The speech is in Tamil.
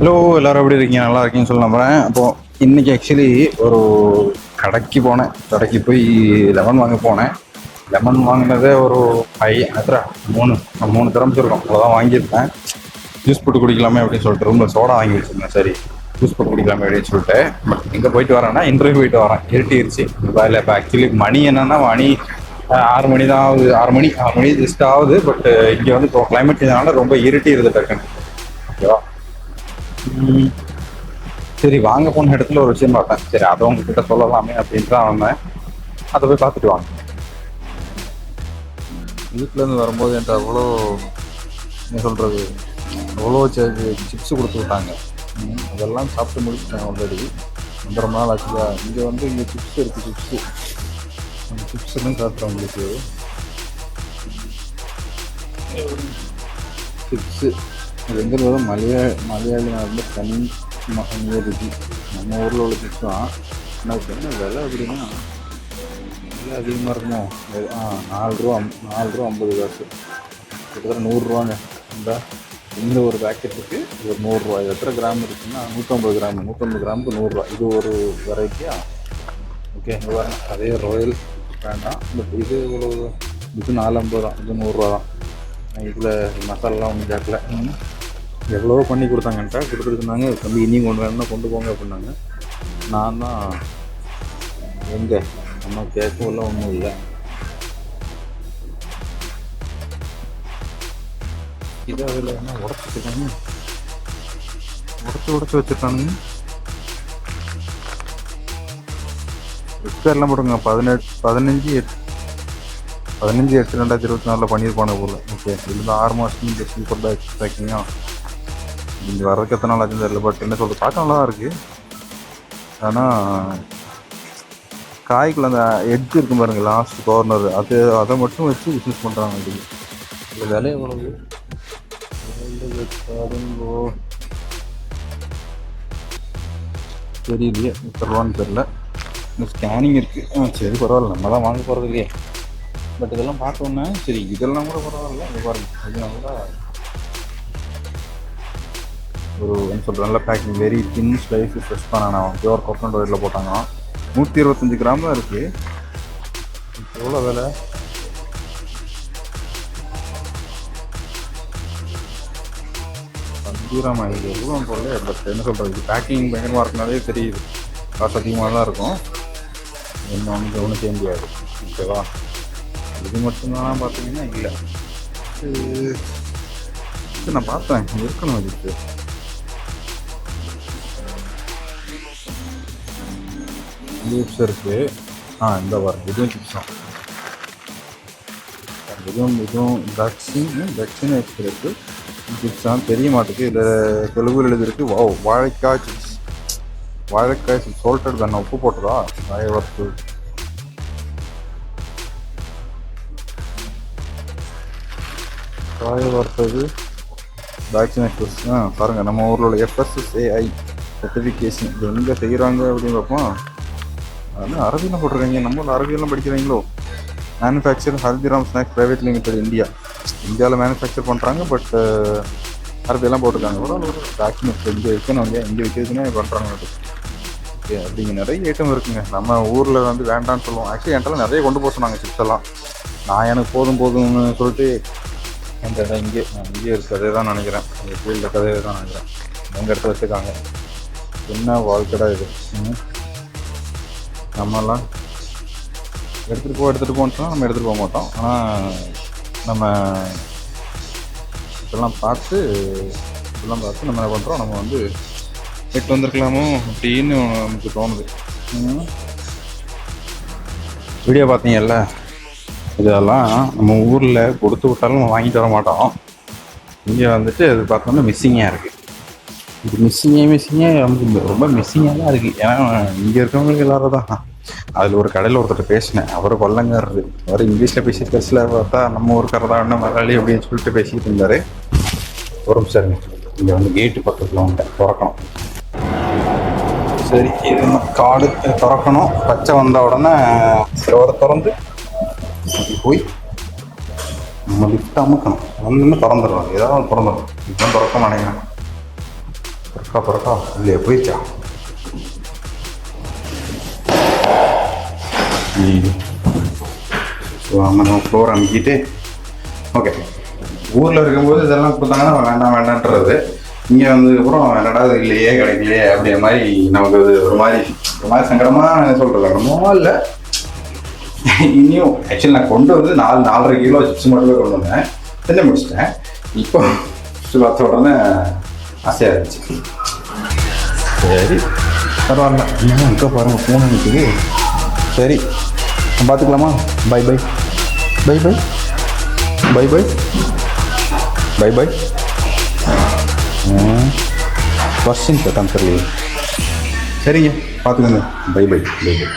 ஹலோ எல்லாரும் எப்படி இருக்கீங்க? நல்லா இருக்கீங்கன்னு சொல்லி நம்புகிறேன் அப்போ இன்னைக்கு ஆக்சுவலி ஒரு கடைக்கு போனேன். கடைக்கு போய் லெமன் வாங்க போனேன். லெமன் வாங்கினதே ஒரு ஐ எத்தனை மூணு மூணு திறமைச்சிருக்கோம் அவ்வளோதான் வாங்கியிருப்பேன் ஜூஸ் போட்டு குடிக்கலாமே அப்படின்னு சொல்லிட்டு ரூமில் சோடா வாங்கி வச்சிருந்தேன். சரி ஜூஸ் போட்டு குடிக்கலாமே அப்படின்னு சொல்லிட்டு. பட் எங்கே போயிட்டு வரேன்னா இன்டர்வியூ போயிட்டு வரேன். இருட்டிருச்சு இல்லை இப்போ ஆக்சுவலி மணி என்னென்னா மணி ஆறு மணி தான் ஆகுது. ஆறு மணி ஆறு மணி ஜஸ்ட் ஆகுது. பட் இங்கே வந்து இப்போ கிளைமேட் இதனால ரொம்ப இருட்டி இருது டக்குன்னு. ஓகேவா சரி வாங்க போன இடத்துல ஒரு விஷயம் பார்த்தேன். சரி அதை உங்ககிட்ட சொல்லலாமே அப்படின்ட்டு தான் வந்தேன். அதை போய் பார்த்துட்டு வாங்க. வீட்டிலேருந்து வரும்போது என்கிட்ட அவ்வளோ என்ன சொல்கிறது அவ்வளோ சிப்ஸ் கொடுத்து விட்டாங்க. அதெல்லாம் சாப்பிட்டு முடிச்சிட்டேன் ஆல்ரெடி ஒன்றரை நாள் ஆச்சுதா இங்கே வந்து இங்கே சிப்ஸ் இருக்குது சிப்ஸு. அந்த சிப்ஸ்லாம் சாப்பிட்றேன் உங்களுக்கு. சிப்ஸு. இது எங்கே வரும் மலையா மலையாளி தனி மகனிய ருச்சி நம்ம ஊரில் உள்ள சிப்ஸ் தான் நமக்கு என்ன விலை அப்படின்னா விலை அதிகமாக இருக்குமோ? ஆ நாலு ரூபா நாலு ரூபா ஐம்பது காசு. கிட்டத்தட்ட நூறுரூவாங்க இந்த இந்த ஒரு பேக்கெட்டுக்கு ஒரு நூறுரூவா இது எத்தனை கிராம் இருக்குன்னா நூற்றம்பது கிராம். நூற்றம்பது கிராமுக்கு நூறுரூவா இது ஒரு வெரைட்டியா ஓகே இங்கே வரேன் அதே ராயல் வேண்டாம். பட் இது இவ்வளோ இது நாலு ஐம்பது தான் இது நூறுரூவா தான். இதில் மசாலாலாம் ஒன்றும் கேட்கல எவ்வளோ பண்ணி கொடுத்தாங்கன்ட்டா கொடுத்துட்டு சொன்னாங்க தம்பி இனியும் கொண்டு வேணும்னா கொண்டு போங்க அப்படின்னாங்க. நான் தான் எங்கே? நம்ம கேட்கவும் ஒன்றும் இல்லை. இது அதில் என்ன உடச்சிருக்காங்க உடச்சி உடச்சி வச்சுருக்கானுங்க. எக்ஸ்பயர்லாம் போட்டுங்க பதினெட்டு பதினஞ்சு எட்டு பதினஞ்சு எட்டு ரெண்டாயிரத்தி இருபத்தி நாலில் பண்ணியிருப்பானுங்க போல. ஓகே இதுலேருந்து ஆறு மாதத்துக்கு இந்த சூப்பர் பேக் பேக்கிங்கா இங்கே வர்றதுக்கு எத்தனை நாள் ஆச்சுன்னு தெரியல பட் என்ன சொல்கிறது பார்க்க நல்லா தான் இருக்குது ஆனால் காய்க்குள்ள அந்த எட்ஜ் இருக்கும் பாருங்க லாஸ்ட் கார்னர் அது அதை மட்டும் வச்சு பிஸ்னஸ் பண்ணுறாங்க இது. விலை எவ்வளவு விலை பாருங்கோ. தெரியலையே ரூபான்னு தெரில இந்த ஸ்கேனிங் இருக்குது ஆ சரி பரவாயில்ல நம்ம தான் வாங்க போகிறது இல்லையே. பட் இதெல்லாம் பார்த்தோன்னே சரி இதெல்லாம் கூட பரவாயில்ல இது பாருங்க இது நல்லா ஒரு என்ன சொல்கிறது நல்ல packing very thin slice fresh பண்ணானா பியூர் கோகனட் ஆயிலில் போட்டாங்க நூற்றி இருபத்தஞ்சி கிராம் தான் இருக்குது எவ்வளோ விலை? பஞ்சீராமா இது எவ்வளோ போல பட் என்ன சொல்கிறது இது பேக்கிங் பயங்கரமாக இருக்கனாலே தெரியுது. காசு அதிகமாக தான் இருக்கும். என்ன ஒன்று ஒன்றும் செய்ய முடியாது. ஓகேவா? இது மட்டும்தான் பார்த்தீங்கன்னா இல்லை. இது நான் பார்த்தேன். இருக்கணும் இதுக்கு. லீவ்ஸ் இருக்குது ஆ இந்த வாரம் இதுவும் சிப்ஸ் தான். இதுவும் இதுவும் வேக்சின் வேக்சின் இருக்கு. சிப்ஸ் தான். தெரிய மாட்டேங்குது. இதில் தெலுங்குல எழுதிருக்கு வா வாழைக்காய் சிப்ஸ் வாழைக்காய் சிப்ஸ் சோல்டட் தானே உப்பு போட்டதா? வாழை வறுத்து. காய வறுத்தது வேக்சினேஷன் ஆ பாருங்கள் நம்ம ஊரில் உள்ள எஃப்எஸ்எஸ்ஏஐ சர்டிஃபிகேஷன் இது எங்கே செய்கிறாங்க அப்படின்னு பார்ப்போம். அதெல்லாம் அரபியில் போட்டிருக்காங்க நம்ம அரபியெல்லாம் படிக்கிறாங்களோ? Manufacture Haldiram snacks private limited India இந்தியாவில் மேனுஃபேக்சர் பண்ணுறாங்க பட் அரபியெல்லாம் போட்டிருக்காங்க. ஒரு வேக்சினேஷன் இங்கே வைக்கணும் இங்கே இங்கே வைக்கிறதுனே பண்ணுறாங்க ஓகே அப்படிங்க நிறைய ஐட்டம் இருக்குங்க. நம்ம ஊரில் வந்து வேண்டாம்னு சொல்லுவோம். ஆக்சுவலி என்கிட்ட நிறைய கொண்டு போக சொன்னாங்க சிப்ஸ் எல்லாம். நான் எனக்கு போதும் போதும்னு சொல்லிட்டு அந்த இடம் இங்கே நான் இங்கே இருக்க கதையை தான் நினைக்கிறேன். எங்கள் ஃபீல்டில் கதையை தான் நினைக்கிறேன். எங்கள் இடத்துல வச்சுருக்காங்க. என்ன வாழ்க்கடா இது? ம். நம்மலாம் எடுத்துகிட்டு போ எடுத்துகிட்டு போன்னு சொன்னால் நம்ம எடுத்துகிட்டு போக மாட்டோம். ஆனால் நம்ம இதெல்லாம் பார்த்து இதெல்லாம் பார்த்து நம்ம என்ன பண்ணுறோம் நம்ம வந்து எட்டு வந்திருக்கலாமோ அப்படின்னு நமக்கு தோணுது. வீடியோ பார்த்தீங்கல்ல? இதெல்லாம் நம்ம ஊரில் கொடுத்து விட்டாலும் நம்ம வாங்கிட்டு வர மாட்டோம். இங்கே வந்துட்டு அது பார்த்தோம்னா மிஸ்ஸிங்காக இருக்குது இது மிஸ்ஸிங்கே மிஸ்ஸிங்கே நமக்கு ரொம்ப மிஸ்ஸிங்காக தான் இருக்குது ஏன்னா இங்கே இருக்கிறவங்களுக்கு எல்லாரும் தான். அதில் ஒரு கடையில் ஒருத்தர் பேசினேன். அவர் கொல்லங்காரரு அவர் இங்கிலீஷில் பேசி பேசல. பார்த்தா நம்ம ஊருக்கார தான் என்ன மலையாளி அப்படின்னு சொல்லிட்டு பேசிட்டு இருந்தார். ஒரு நிமிஷம் இங்கே வந்து கேட்டு பக்கத்தில் வந்துட்டேன். திறக்கணும். சரி இது காடு திறக்கணும். பச்சை வந்த உடனே சிலவரை திறந்து போய் நம்ம லிஃப்ட் அமுக்கணும். ஒன்றுமே திறந்துடுறோம் ஏதாவது திறந்துடும் இப்போ திறக்க நினைக்கிறேன். புறக்கா புறக்கா இல்லையா போயிடுச்சா ஸோ நம்ம ஃப்ளோர் அமைக்கிட்டு ஓகே ஊரில் இருக்கும்போது இதெல்லாம் கொடுத்தாங்கன்னா வேண்டாம் வேண்டான்றது இங்கே வந்ததுக்கப்புறம் என்னடா இது இல்லையே கிடைக்கலையே அப்படிங்கிற மாதிரி நமக்கு அது ஒரு மாதிரி ஒரு மாதிரி சங்கடமாக சொல்கிறது ரொம்ப இல்லை. இனியும் ஆக்சுவலி நான் கொண்டு வந்து நாலு நாலரை கிலோ சிப்ஸ் மட்டுமே கொண்டு வந்தேன். தின்னு முடிச்சிட்டேன்? இப்போ சிப்ஸ் பார்த்த உடனே ஆசையாக இருந்துச்சு சரி பரவாயில்ல இன்னும் அங்கே பாருங்கள் ஃபோன் நிற்குது சரி பார்த்துக்கலாமா bye bye bye bye bye bye bye bye question கேட்டான் தெரியல சரிங்க பார்த்துக்கோங்க பை பை பை பை